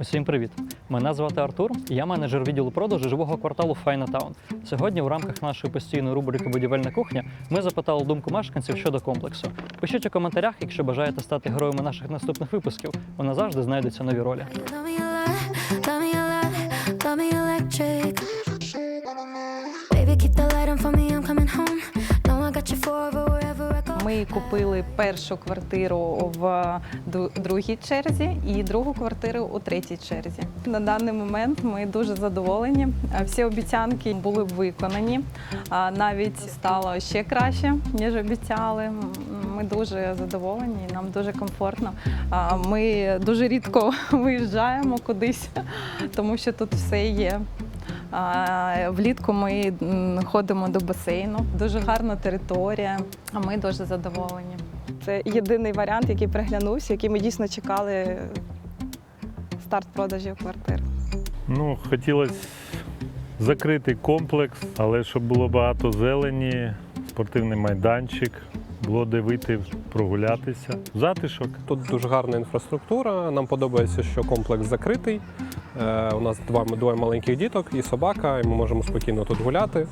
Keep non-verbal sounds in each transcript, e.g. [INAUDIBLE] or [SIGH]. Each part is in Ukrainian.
Усім привіт! Мене звати Артур, я менеджер відділу продажу живого кварталу Файнатаун. Сьогодні, в рамках нашої постійної рубрики Будівельна кухня, ми запитали думку мешканців щодо комплексу. Пишіть у коментарях, якщо бажаєте стати героями наших наступних випусків. Нас завжди знайдуться нові ролі. Baby, keep the light on for me, I'm coming home. Know I got you go. Ми купили першу квартиру в другій черзі і другу квартиру у третій черзі. На даний момент ми дуже задоволені. Всі обіцянки були виконані. Навіть стало ще краще, ніж обіцяли. Ми дуже задоволені, нам дуже комфортно. Ми дуже рідко [LAUGHS] виїжджаємо кудись, [LAUGHS] тому що тут все є. Влітку ми ходимо до басейну. Дуже гарна територія, а ми дуже задоволені. Це єдиний варіант, який приглянувся, який ми дійсно чекали старт продажів квартир. Ну, хотілося закрити комплекс, але щоб було багато зелені, спортивний майданчик, було де вийти прогулятися. Затишок. Тут дуже гарна інфраструктура. Нам подобається, що комплекс закритий. Е, у нас два, двоє маленьких діток і собака, і ми можемо спокійно тут гуляти.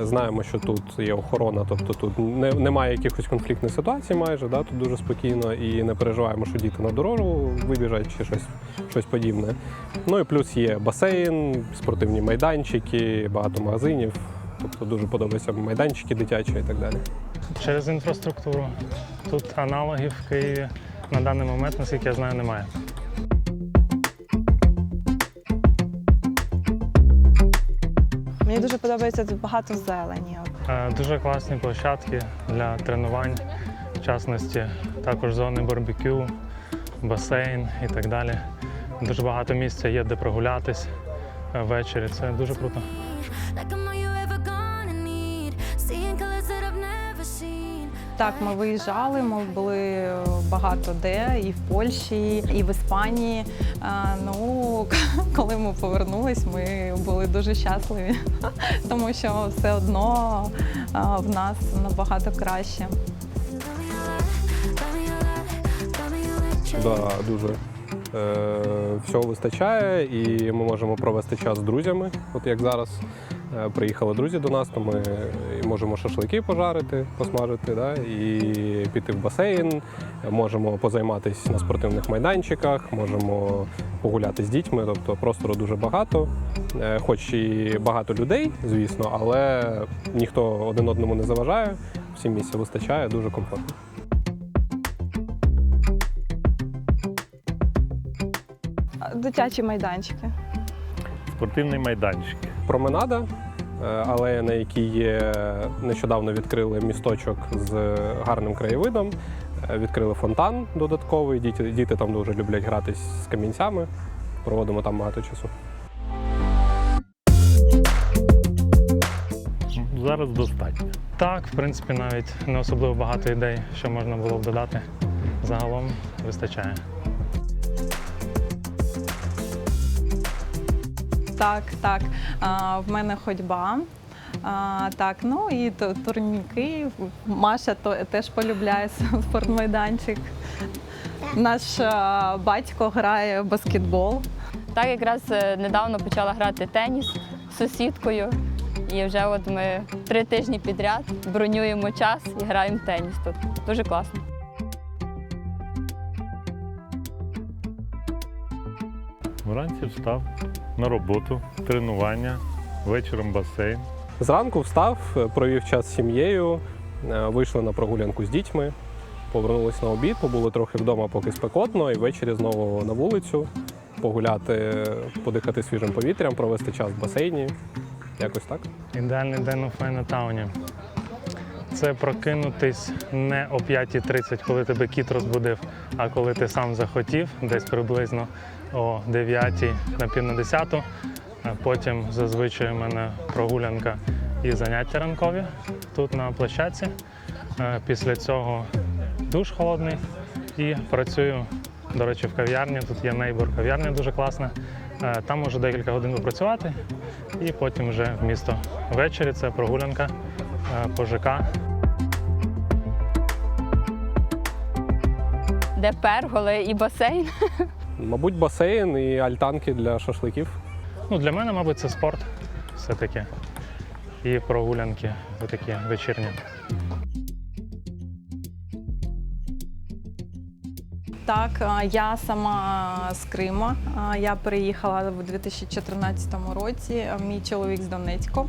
Знаємо, що тут є охорона, тобто тут не, немає якихось конфліктних ситуацій майже, да, тут дуже спокійно і не переживаємо, що діти на дорогу вибіжать чи щось, щось подібне. Ну і плюс є басейн, спортивні майданчики, багато магазинів. Тобто дуже подобаються майданчики дитячі і так далі. через інфраструктуру. Тут аналогів в Києві на даний момент, наскільки я знаю, немає. Мені дуже подобається тут багато зелені. Е, Дуже класні площадки для тренувань, в частності також зони барбекю, басейн і так далі. Дуже багато місця є, де прогулятись е, ввечері. Це дуже круто. Так, ми виїжджали, ми були багато де, і в Польщі, і в Іспанії. Ну, [LAUGHS] коли ми повернулись, ми були дуже щасливі, [LAUGHS] тому що все одно в нас набагато краще. Да, дуже. Е, всього вистачає, і ми можемо провести час з друзями. От як зараз е, приїхали друзі до нас, то ми можемо шашлики пожарити, посмажити, да, і піти в басейн, можемо позайматися на спортивних майданчиках, можемо погуляти з дітьми. Тобто простору дуже багато. Е, хоч і багато людей, звісно, але ніхто один одному не заважає. Всім місця вистачає, дуже комфортно. Дитячі майданчики. Спортивний майданчик. променада, е, алея, на якій є нещодавно відкрили місточок з гарним краєвидом. Е, Відкрили фонтан додатковий. Діти, діти там дуже люблять гратись з камінцями. Проводимо там багато часу. Зараз достатньо. Так, в принципі, навіть не особливо багато ідей, що можна було б додати. Загалом вистачає. Так, так. А, в мене ходьба. А, так, ну і ту- турніки. Маша то, теж полюбляє спортмайданчик. Наш а, батько грає в баскетбол. Так якраз е, недавно почала грати теніс з сусідкою. І вже от ми три тижні підряд бронюємо час і граємо в теніс тут. Дуже класно. Вранці встав на роботу, тренування, вечором басейн. Зранку встав, провів час з сім'єю, е, вийшли на прогулянку з дітьми, повернулись на обід, побули трохи вдома, поки спекотно, і ввечері знову на вулицю, погуляти, подихати свіжим повітрям, провести час в басейні. Якось так. Ідеальний день у Файнатауні. Це прокинутись не о 5.30, коли тебе кіт розбудив, а коли ти сам захотів, десь приблизно о 9 на пів на 10. Потім зазвичай у мене прогулянка і заняття ранкові тут на площадці. Е, Після цього душ холодний і працюю, до речі, в кав'ярні. Тут є нейбор кав'ярня дуже класна. Е, Там можу декілька годин попрацювати і потім вже в місто. Ввечері це прогулянка е, по ЖК. Де перголи і басейн. Мабуть, басейн і альтанки для шашликів. Ну, для мене, мабуть, це спорт все-таки. І прогулянки такі вечірні. Так, я сама з Крима. Я переїхала в 2014 році. Мій чоловік з Донецьку.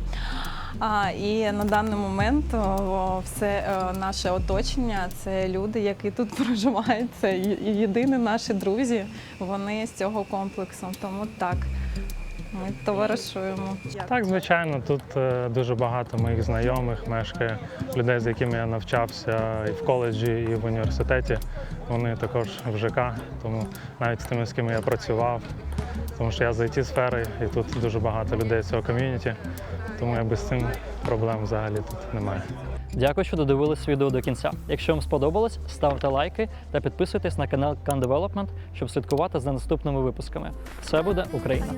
А, І на даний момент о, все е, наше оточення це люди, які тут [LAUGHS] проживають. Це єдині наші друзі. Вони з цього комплексу. Тому так, ми товаришуємо. Так, звичайно, тут е, дуже багато моїх знайомих мешкає, людей, з якими я навчався і в коледжі, і в університеті. Вони також в ЖК, тому навіть з тими, з ким я працював, тому що я з it сфери і тут дуже багато людей з цього ком'юніті, тому якби з цим проблем взагалі тут немає. Дякую, що додивились відео до кінця. Якщо вам сподобалось, ставте лайки та підписуйтесь на канал Can Development, щоб слідкувати за наступними випусками. Все буде Україна!